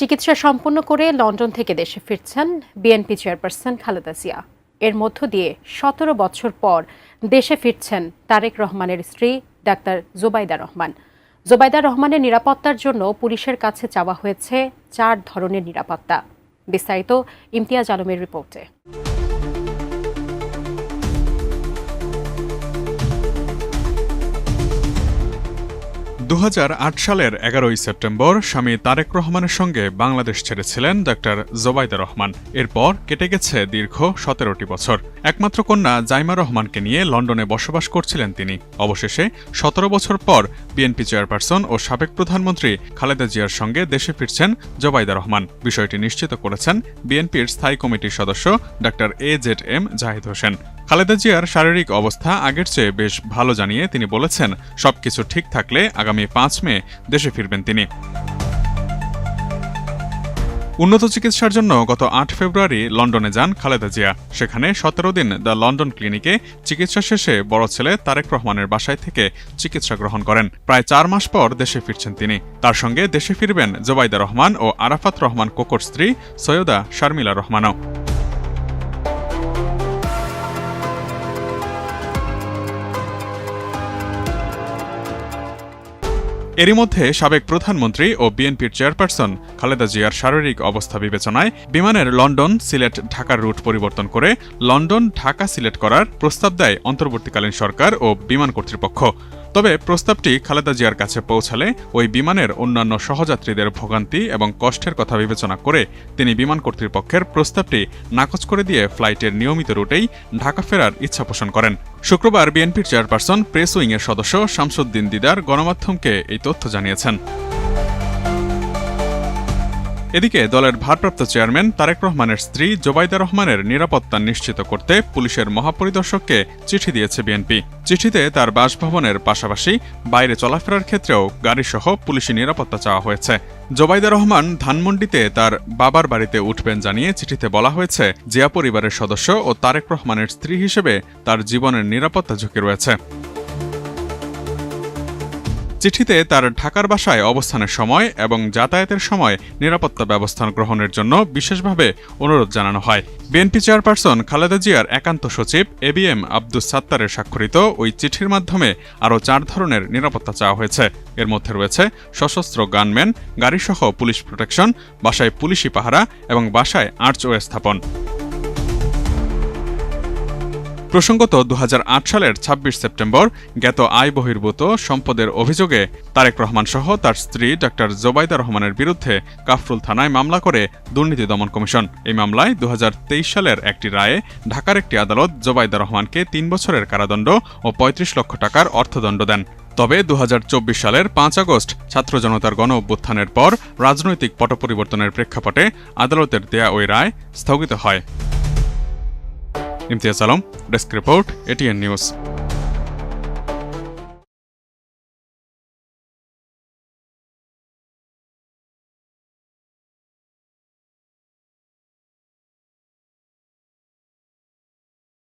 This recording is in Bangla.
চিকিৎসা সম্পন্ন করে লন্ডন থেকে দেশে ফিরছেন বিএনপি চেয়ারপারসন খালেদা জিয়া। এর মধ্য দিয়ে সতেরো বছর পর দেশে ফিরছেন তারেক রহমানের স্ত্রী ডাক্তার জোবাইদা রহমান। জোবাইদা রহমানের নিরাপত্তার জন্য পুলিশের কাছে চাওয়া হয়েছে চার ধরনের নিরাপত্তা। বিস্তারিত ইমতিয়াজ আলমের রিপোর্টে। দু হাজার আট সালের এগারোই সেপ্টেম্বর স্বামী তারেক রহমানের সঙ্গে বাংলাদেশ ছেড়েছিলেন ডাক্তার জোবাইদা রহমান। এরপর কেটে গেছে দীর্ঘ সতেরোটি বছর। একমাত্র কন্যা জাইমা রহমানকে নিয়ে লন্ডনে বসবাস করছিলেন তিনি। অবশেষে সতেরো বছর পর বিএনপি চেয়ারপারসন ও সাবেক প্রধানমন্ত্রী খালেদা জিয়ার সঙ্গে দেশে ফিরছেন জোবাইদা রহমান। বিষয়টি নিশ্চিত করেছেন বিএনপির স্থায়ী কমিটির সদস্য doctor A Z M Zahid Hossain. Khaleda জিয়ার শারীরিক অবস্থা আগের চেয়ে বেশ ভালো জানিয়ে তিনি বলেছেন, সবকিছু ঠিক থাকলে আগামী পাঁচ মে দেশে ফিরবেন তিনি। উন্নত চিকিৎসার জন্য গত আট ফেব্রুয়ারি লন্ডনে যান খালেদা জিয়া। সেখানে সতেরো দিন দ্য লন্ডন ক্লিনিকে চিকিৎসা শেষে বড় ছেলে তারেক রহমানের বাসায় থেকে চিকিৎসা গ্রহণ করেন। প্রায় চার মাস পর দেশে ফিরছেন তিনি। তার সঙ্গে দেশে ফিরবেন জোবাইদা রহমান ও আরাফাত রহমান কোকর স্ত্রী সৈয়দা শারমিলা রহমানও। এরই মধ্যে সাবেক প্রধানমন্ত্রী ও বিএনপির চেয়ারপারসন খালেদা জিয়ার শারীরিক অবস্থা বিবেচনায় বিমানের লন্ডন, সিলেট, ঢাকার রুট পরিবর্তন করে লন্ডন, ঢাকা, সিলেট করার প্রস্তাব দেয় অন্তর্বর্তীকালীন সরকার ও বিমান কর্তৃপক্ষ। তবে প্রস্তাবটি খালেদা জিয়ার কাছে পৌঁছালে ওই বিমানের অন্যান্য সহযাত্রীদের ভোগান্তি এবং কষ্টের কথা বিবেচনা করে তিনি বিমান কর্তৃপক্ষের প্রস্তাবটি নাকচ করে দিয়ে ফ্লাইটের নিয়মিত রুটেই ঢাকা ফেরার ইচ্ছা পোষণ করেন। শুক্রবার বিএনপির চেয়ারপারসন প্রেস উইংয়ের সদস্য শামসুদ্দিন দিদার গণমাধ্যমকে এই তথ্য জানিয়েছেন। এদিকে দলের ভারপ্রাপ্ত চেয়ারম্যান তারেক রহমানের স্ত্রী জোবাইদা রহমানের নিরাপত্তা নিশ্চিত করতে পুলিশের মহাপরিদর্শককে চিঠি দিয়েছে বিএনপি। চিঠিতে তার বাসভবনের পাশাপাশি বাইরে চলাফেরার ক্ষেত্রেও গাড়িসহ পুলিশি নিরাপত্তা চাওয়া হয়েছে। জোবাইদা রহমান ধানমন্ডিতে তার বাবার বাড়িতে উঠবেন জানিয়ে চিঠিতে বলা হয়েছে, জিয়া পরিবারের সদস্য ও তারেক রহমানের স্ত্রী হিসেবে তার জীবনের নিরাপত্তা ঝুঁকি রয়েছে। চিঠিতে তার ঢাকার বাসায় অবস্থানের সময় এবং যাতায়াতের সময় নিরাপত্তা ব্যবস্থা গ্রহণের জন্য বিশেষভাবে অনুরোধ জানানো হয়। বিএনপি চেয়ারপারসন খালেদা জিয়ার একান্ত সচিব এ বি এম আব্দুস সাত্তারের স্বাক্ষরিত ওই চিঠির মাধ্যমে আরও চার ধরনের নিরাপত্তা চাওয়া হয়েছে। এর মধ্যে রয়েছে সশস্ত্র গানম্যান, গাড়িসহ পুলিশ প্রোটেকশন, বাসায় পুলিশি পাহারা এবং বাসায় আর্চওয়ে স্থাপন। প্রসঙ্গত দুহাজার আট সালের ২৬ সেপ্টেম্বর জ্ঞাত আয় বহির্ভূত সম্পদের অভিযোগে তারেক রহমান সহ তার স্ত্রী ডাক্তার জোবাইদা রহমানের বিরুদ্ধে কাফরুল থানায় মামলা করে দুর্নীতি দমন কমিশন। এই মামলায় দুহাজার তেইশ সালের একটি রায়ে ঢাকার একটি আদালত জোবাইদা রহমানকে তিন বছরের কারাদণ্ড ও ৩৫ লক্ষ টাকার অর্থদণ্ড দেন। তবে দুহাজার চব্বিশ সালের পাঁচ আগস্ট ছাত্র জনতার গণ অভ্যুত্থানের পর রাজনৈতিক পট পরিবর্তনের প্রেক্ষাপটে আদালতের দেয়া ওই রায় স্থগিত হয়। Imtiaz Alam desk report ATN news